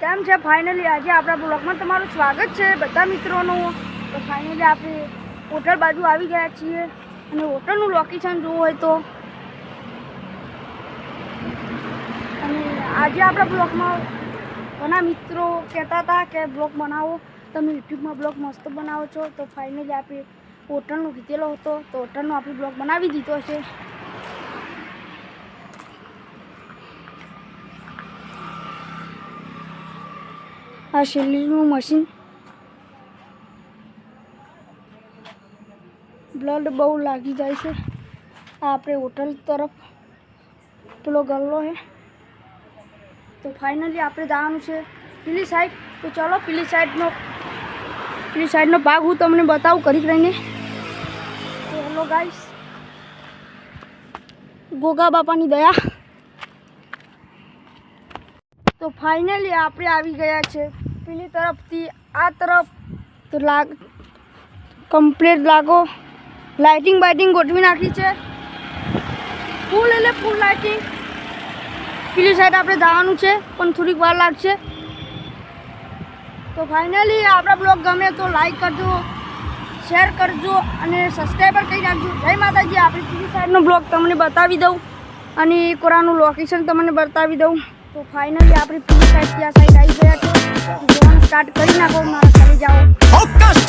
કેમ છે? ફાઇનલી આજે આપણા બ્લોગમાં તમારું સ્વાગત છે બધા મિત્રોનું. તો ફાઇનલી આપણે હોટલ બાજુ આવી ગયા છીએ અને હોટલનું લોકેશન જોવું હોય તો. અને આજે આપણા બ્લોગમાં ઘણા મિત્રો કહેતા હતા કે બ્લોગ બનાવો. તમે યુટ્યુબમાં બ્લોગ મસ્ત બનાવો છો. તો ફાઇનલી આપણે હોટલનો કીધેલો હતો. તો હોટલનો આપણે બ્લોગ બનાવી દીધો છે. આ શેલીનું મશીન. બ્લડ બહુ લાગી જાય છે. આ આપણે હોટલ તરફ પેલો ગલ્લો છે તો ફાઇનલી આપણે જવાનું છે પેલી સાઈડ તો ચલો પેલી સાઈડનો પેલી સાઈડનો ભાગ હું તમને બતાવું કરી રહીને. તો હેલો ગાઈસ ગોગા બાપાની દયા. તો ફાઇનલી આપણે આવી ગયા છે. પેલી તરફથી આ તરફ તો લાગ કમ્પ્લીટ લાગો. લાઇટિંગ બાઇટિંગ ગોઠવી નાખી છે. ફૂલ એટલે ફૂલ લાઇટિંગ પેલી સાઈડ આપણે જવાનું છે, પણ થોડીક વાર લાગશે. તો ફાઇનલી આપણા બ્લોગ ગમે તો લાઈક કરજો શેર કરજો અને સબસ્ક્રાઈબર કરી નાખજો. જય માતાજી, આપણી પેલી સાઈડનો બ્લોગ તમને બતાવી દઉં અને કોરાનું લોકેશન તમને બતાવી દઉં. તો ફાઇનલી આપણી પેલી સાઈડ ત્યાં સાઈડ આવી ગયા સ્ટાર્ટ કરી નાખો મારા ઘરે જાઓ.